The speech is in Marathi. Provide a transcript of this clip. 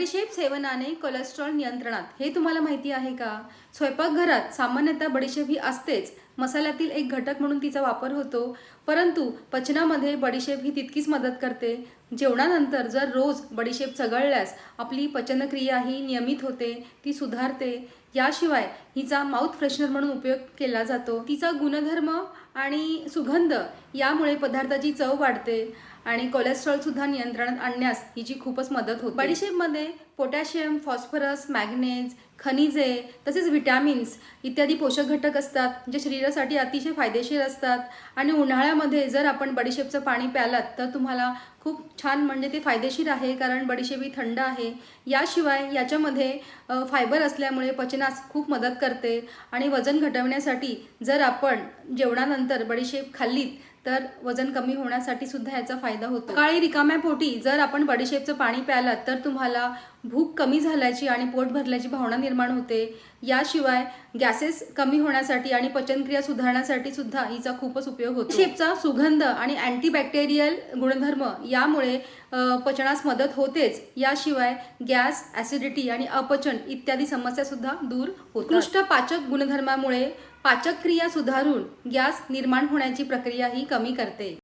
बडीशेप सेवनाने कोलेस्ट्रॉल नियंत्रणात. हे तुम्हाला माहिती आहे का? स्वयंपाकघरात सामान्यतः बडीशेप ही असतेच. मसाल्यातील एक घटक म्हणून तिचा वापर होतो. परंतु पचनामध्ये बडीशेप ही तितकीच मदत करते. जेवणानंतर जर रोज बडीशेप चघळल्यास आपली पचनक्रिया ही नियमित होते ती सुधारते. याशिवाय हिचा माउथ फ्रेशनर म्हणून उपयोग केला जातो. तिचा गुणधर्म आणि सुगंध यामुळे पदार्थाची चव वाढते आणि कोलेस्ट्रॉलसुद्धा नियंत्रणात आणण्यास हिची खूपच मदत होते. बडीशेपमध्ये पोटॅशियम फॉस्फरस मॅग्नेज खनिजे तसेच विटॅमिन्स इत्यादी पोषक घटक असतात जे शरीरासाठी अतिशय फायदेशीर असतात. आणि उन्हाळ्यामध्ये जर आपण बडीशेपचं पाणी प्यालात तर तुम्हाला खूप छान म्हणजे ते फायदेशीर आहे कारण बडीशेप ही थंड आहे. याशिवाय याच्यामध्ये फायबर असल्यामुळे पचनास खूप मदत करते. आणि वजन घटवण्यासाठी जर आपण जेवणानंतर बडीशेप खाल्लीत तर वजन कमी होण्यासाठी सुद्धा याचा फायदा होतो. काळी रिकाम्या पोटी जर आपण बडीशेपचं पाणी प्यालात तर तुम्हाला भूक कमी झाल्याची आणि पोट भरल्याची भावना निर्माण होते. याशिवाय गॅसेस कमी होण्यासाठी आणि पचनक्रिया सुधारण्यासाठी सुद्धा हिचा खूपच उपयोग होतो. शेपचा सुगंध आणि अँटीबॅक्टेरियल गुणधर्म यामुळे पचनास मदत होतेच. याशिवाय गॅस ॲसिडिटी आणि अपचन इत्यादी समस्या सुद्धा दूर होतात. उत्कृष्ट पाचक गुणधर्मामुळे पाचक क्रिया सुधारून गॅस निर्माण होण्याची प्रक्रिया ही कमी करते.